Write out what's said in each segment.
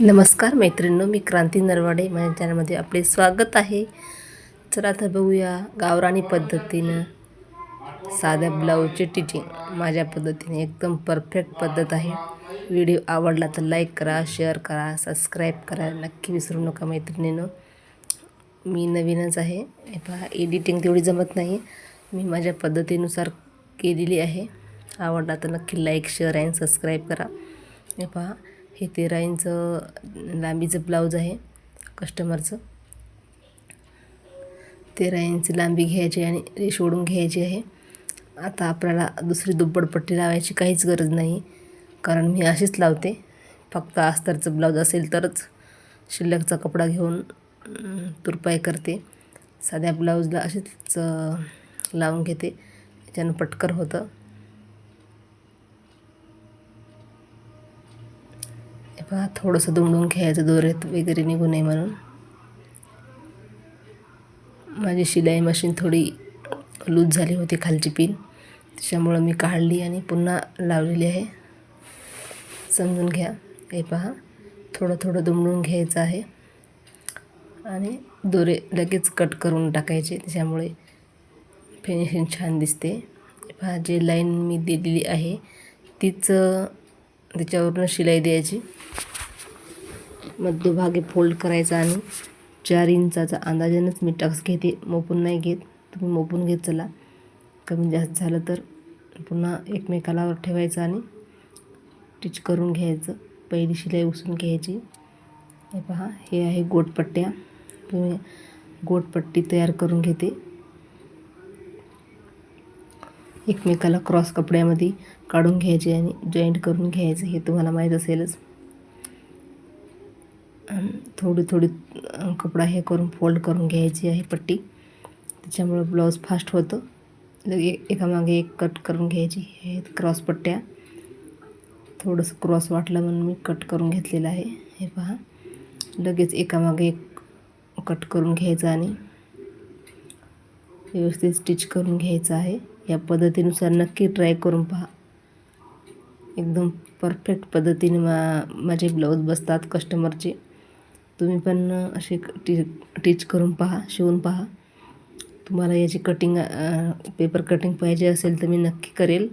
नमस्कार मैत्रिणींनो मी क्रांती नरवाडे. माझ्या चॅनलमध्ये आपले स्वागत आहे. चला तर बघूया गावरानी पद्धतीनं साध्या ब्लाऊजचे टिचिंग. माझ्या पद्धतीने एकदम परफेक्ट पद्धत आहे. व्हिडिओ आवडला तर लाईक करा शेअर करा सबस्क्राईब करा. नक्की विसरू नका मैत्रिणीनं. मी नवीनच आहे. हे पहा एडिटिंग तेवढी जमत नाही. मी माझ्या पद्धतीनुसार केलेली आहे. आवडला तर नक्की लाईक शेअर अँड सबस्क्राईब करा. हे पहा हे तेरा इंच लांबीचं ब्लाऊज आहे कस्टमरचं. तेरा इंच लांबी घ्यायची आणि रेश ओढून घ्यायची आहे. आता आपल्याला दुसरी दुप्पट पट्टी लावायची काहीच गरज नाही कारण मी अशीच लावते. फक्त अस्तरचं ब्लाऊज असेल तरच शिल्लकचा कपडा घेऊन तुरपाई करते. साध्या ब्लाऊजला अशीच लावून घेते. त्याच्यानं पटकर होतं. हे पहा थोडंसं दुमडून घ्यायचं दोऱ्यात वगैरे निघू नये म्हणून. माझी शिलाई मशीन थोडी लूज झाली होती खालची पिन त्याच्यामुळं मी काढली आणि पुन्हा लावलेली आहे. समजून घ्या. हे पहा थोडं थोडं दुमडून घ्यायचं आहे. आणि दोरे लगेच कट करून टाकायचे. त्याच्यामुळे फिनिशिंग छान दिसते. पहा जे लाईन मी दिलेली आहे तीच त्याच्यावरून शिलाई द्यायची. मध्यभागी फोल्ड करायचा आणि चार इंचाचा अंदाजानंच मी टक्स घेते. मोपून नाही घेत तुम्ही मोपून घेत चला. कमी जास्त झालं तर पुन्हा एकमेकाला ठेवायचं आणि टिच करून घ्यायचं. पहिली शिलाई उसून घ्यायची. हे पहा हे आहे गोटपट्ट्या. तुम्ही गोटपट्टी तयार करून घेते. एकमेकाला क्रॉस कपड्यामध्ये काढून घ्यायचे आणि जॉईंट करून घ्यायचं हे तुम्हाला माहीत असेलच. थोडी थोडी कपडा हे करून फोल्ड करून घ्यायची आहे पट्टी. त्याच्यामुळं ब्लाऊज फास्ट होतं. लगे एकामागे एक कट करून घ्यायची. हे क्रॉस पट्ट्या. थोडंसं क्रॉस वाटलं म्हणून मी कट करून घेतलेलं आहे. हे पहा. लगेच एकामागे एक कट करून घ्यायचं आणि व्यवस्थित स्टिच करून घ्यायचं आहे. या पद्धतीनुसार नक्की ट्राय करून पहा. एकदम परफेक्ट पद्धतीने मा माझे ब्लाऊज बसतात कस्टमरचे तुम्ही पण असे टी टीच करून पहा शिवून पहा. तुम्हाला याची कटिंग पेपर कटिंग पाहिजे असेल तर मी नक्की करेल.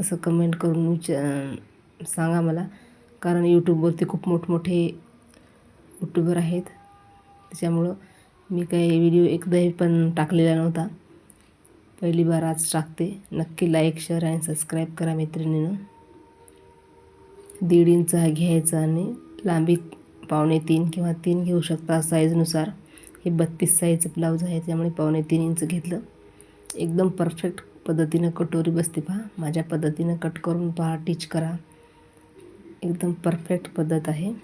तसं कमेंट करून विचार सांगा मला. कारण यूट्यूबवरती खूप मोठमोठे यूट्यूबर आहेत. त्याच्यामुळं मी काही व्हिडिओ एकदाही पण टाकलेला नव्हता. पहिली बार आज टाकते. नक्की लाईक शेअर आणि सबस्क्राईब करा मैत्रिणीनं. दीड इंच हा घ्यायचा आणि लांबी पावणे तीन किंवा तीन घेऊ शकता साईजनुसार हे बत्तीस साईजचं ब्लाऊज आहे त्यामुळे पावणे तीन इंच घेतलं. एकदम परफेक्ट पद्धतीनं कटोरी बसते पहा. माझ्या पद्धतीनं कट करून पहा टीच करा. एकदम परफेक्ट पद्धत आहे.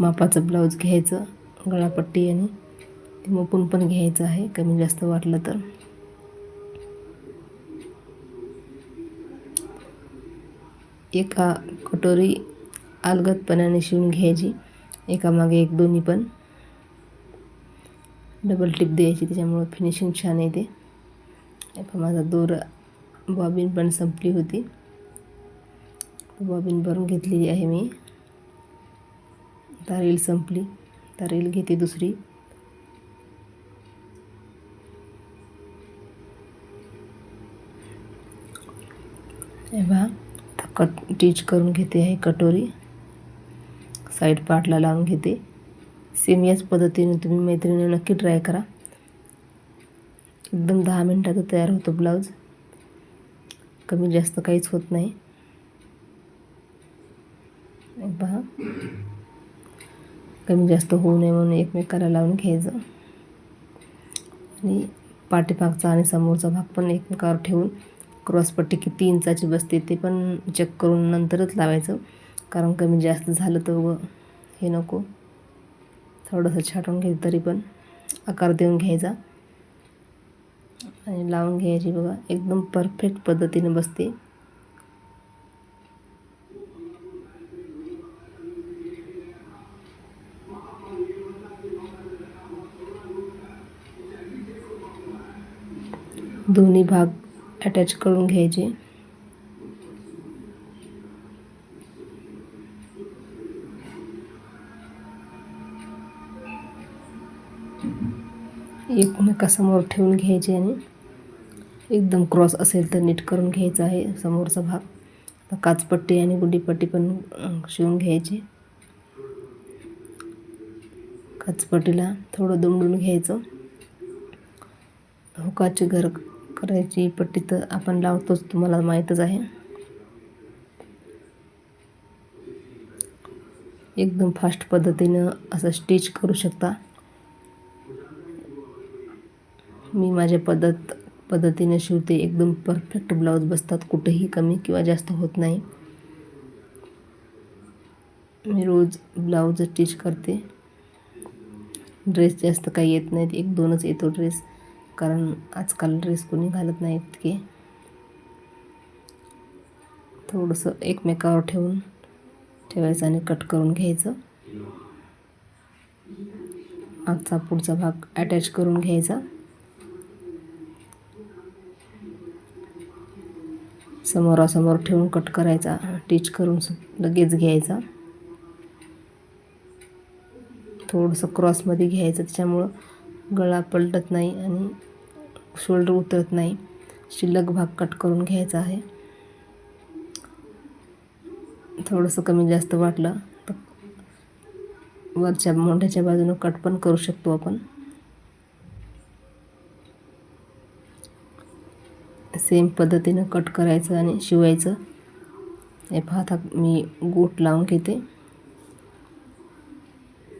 मापाचं ब्लाऊज घ्यायचं. गळापट्टी आणि ते मोपून पण घ्यायचं आहे कमी जास्त वाटलं तर. एका कटोरी अलगदपणाने शिवून घ्यायची एकामागे एक दोन्ही पण. डबल टिप द्यायची त्याच्यामुळं फिनिशिंग छान येते. पण माझा दोर बॉबिन पण संपली होती. बॉबिन भरून घेतलेली आहे मी. आता रील संपली. आता रील घेते दुसरी. हे कट टीच करून घेते आहे कटोरी. साईड पार्टला लावून घेते. सेम याच पद्धतीने तुम्ही मैत्रिणी नक्की ट्राय करा. एकदम दहा मिनटात तयार होतो ब्लाऊज कमी जास्त काहीच होत नाही. हे पहा कमी जास्त होऊ नये म्हणून एकमेकाला लावून घ्यायचं. आणि पाठीमागचा आणि समोरचा भाग पण एकमेकावर ठेवून क्रॉसपट्टी किती इंचाची बसते ते पण चेक करून नंतरच लावायचं. कारण कमी जास्त झालं तर हे नको. थोडंसं छाटून घ्यायचं तरी पण आकार देऊन घ्यायचा. आणि लावून घ्यायची बघा एकदम परफेक्ट पद्धतीने बसते. दोन्ही भाग अटॅच करून घ्यायचे. एकमेकासमोर ठेवून घ्यायचे आणि एकदम क्रॉस असेल तर नीट करून घ्यायचा आहे समोरचा भाग. काचपट्टी आणि गुडीपट्टी पण शिवून घ्यायची. काचपट्टीला थोडं दुमडून घ्यायचं. हुकाचे घर करायची पट्टी तर आपण लावतोच तुम्हाला माहीतच आहे. एकदम फास्ट पद्धतीनं असं स्टिच करू शकता. मी माझ्या पद्धत पद्धतीने शिवते. एकदम परफेक्ट ब्लाऊज बसतात कुठेही कमी किंवा जास्त होत नाही. मी रोज ब्लाऊज स्टिच करते. ड्रेस जास्त काही येत नाहीत. एक दोनच येतो ड्रेस कारण आजकाल ड्रेस कोणी घालत नाही इतके थोडंसं एकमेकावर ठेवून ठेवायचं आणि कट करून घ्यायचं. आजचा पुढचा भाग अटॅच करून घ्यायचा. समोरासमोर ठेवून कट करायचा टीच करून लगेच घ्यायचा. थोडंसं क्रॉसमध्ये घ्यायचं त्याच्यामुळं गळा पलटत नाही आणि शोल्डर उतरत नाही. शिल्लक भाग कट करून घ्यायचा आहे. थोडंसं कमी जास्त वाटलं तर वरच्या मोठ्याच्या बाजूनं कट पण करू शकतो आपण. सेम पद्धतीनं कट करायचं आणि शिवायचं. हे पाहता मी गोट लावून घेते.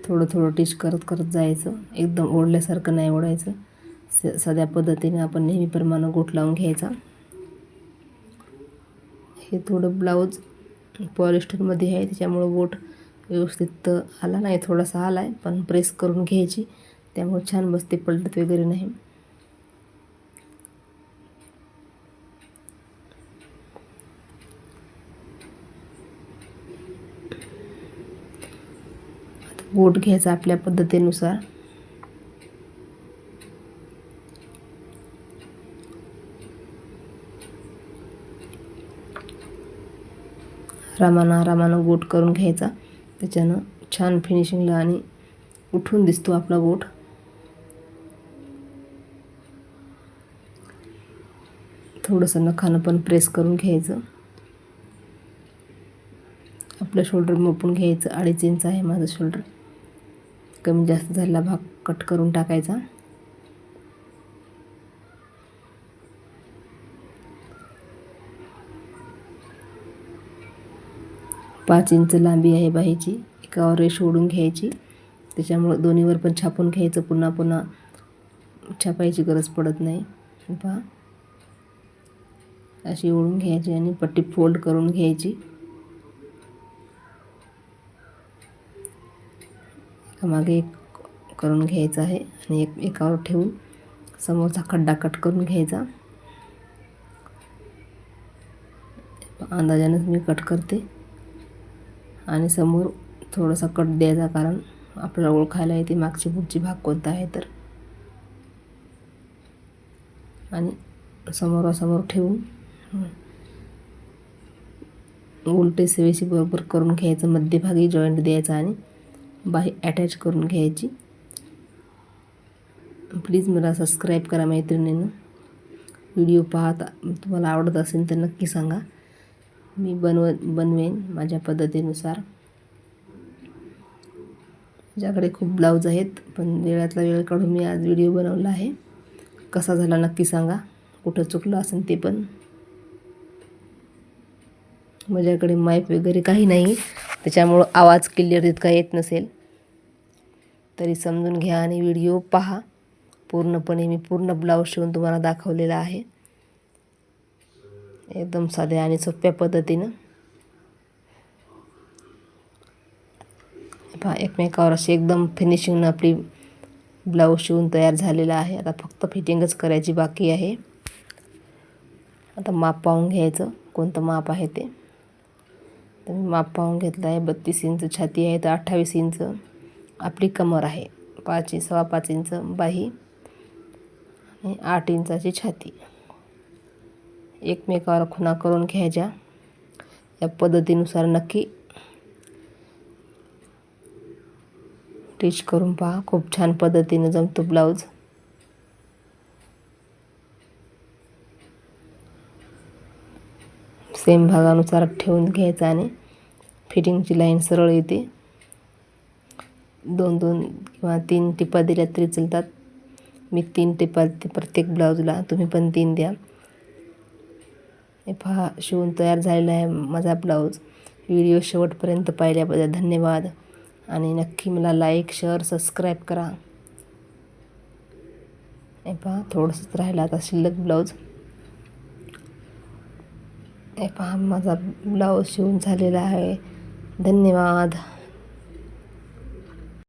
थोडं थोडं टिच करत करत जायचं. एकदम ओढल्यासारखं नाही ओढायचं. स साध्या पद्धतीने आपण नेहमीप्रमाणे गोट लावून घ्यायचा. हे थोडं ब्लाऊज पॉलिस्टरमध्ये आहे त्याच्यामुळं बोट व्यवस्थित आला नाही थोडासा आला आहे पण प्रेस करून घ्यायची. त्यामुळे छान बसते पलटत वगैरे नाही. बोट घ्यायचा आपल्या पद्धतीनुसार. रामानं रामानं गोट करून घ्यायचा. त्याच्यानं छान फिनिशिंगला आणि उठून दिसतो आपला गोट. थोडंसं नखानं पण प्रेस करून घ्यायचं. आपलं शोल्डर मोपून घ्यायचं. अडीच इंच आहे माझं शोल्डर कमी जास्त झालेला भाग कट करून टाकायचा. पाच इंच लांबी आहे बाहीची एकावर रेष ओढून घ्यायची. त्याच्यामुळं दोन्हीवर पण छापून घ्यायचं. पुन्हा पुन्हा छापायची गरज पडत नाही. पहा. अशी ओढून घ्यायची आणि पट्टी फोल्ड करून घ्यायची. मागे एक करून घ्यायचं आहे आणि एक एकावर ठेवून समोरचा खड्डा कट करून घ्यायचा. अंदाजानेच मी कट करते. आणि समोर थोडासा कट द्यायचा कारण आपल्याला ओळखायला येते मागची पुढची भाग कोणता आहे तर. आणि समोरासमोर ठेवून उलटे सेवेशी बरोबर करून घ्यायचं मध्यभागी जॉईंट द्यायचा आणि बाही अटॅच करून घ्यायची. प्लीज मला सबस्क्राईब करा मैत्रिणीनं. व्हिडिओ पाहता तुम्हाला आवडत असेल तर नक्की सांगा. मी बनव बनवेन माझ्या पद्धतीनुसार. माझ्याकडे खूप ब्लाऊज आहेत पण वेळातला वेळ काढून मी आज व्हिडिओ बनवला आहे. कसा झाला नक्की सांगा. कुठं चुकलं असेल ते पण. माझ्याकडे माईप वगैरे काही नाही त्याच्यामुळं आवाज क्लिअर तितका येत नसेल. तरी समजून घ्या आणि व्हिडिओ पहा. पूर्णपणे मी पूर्ण ब्लाऊज शिवून तुम्हाला दाखवलेला आहे. एकदम साध्या आणि सोप्या पद्धतीनं. पहा एकमेकावर अशी एकदम फिनिशिंगनं आपली ब्लाऊज शिवून तयार झालेला आहे. आता फक्त फिटिंगच करायची बाकी आहे. आता माप पाहून घ्यायचं कोणतं माप आहे ते. तर मी माप पाहून घेतलं आहे. बत्तीस इंच छाती आहे तर अठ्ठावीस इंच आपली कमर आहे. पाच सव्वा पाच इंच बाही आणि आठ इंचाची छाती. एकमेकावर खुणा करून घ्यायच्या. या पद्धतीनुसार नक्की स्टिच करून पहा. खूप छान पद्धतीनं जमतो ब्लाऊज सेम भागानुसार ठेवून घ्यायचा आणि फिटिंगची लाईन सरळ येते. दोन दोन किंवा तीन टिपा दिल्या तरी चलतात. मी तीन टिपा प्रत्येक ब्लाऊजला तुम्ही पण तीन द्या. पहा शिवून तयार झालेला आहे माझा ब्लाऊज. व्हिडिओ शेवटपर्यंत पाहिल्याबद्दल धन्यवाद. आणि नक्की मला लाईक शेअर सबस्क्राईब करा. हे पहा थोडंसंच राहिलं आता शिल्लक ब्लाऊज. हे पहा माझा ब्लाऊज शिवून झालेला आहे. धन्यवाद.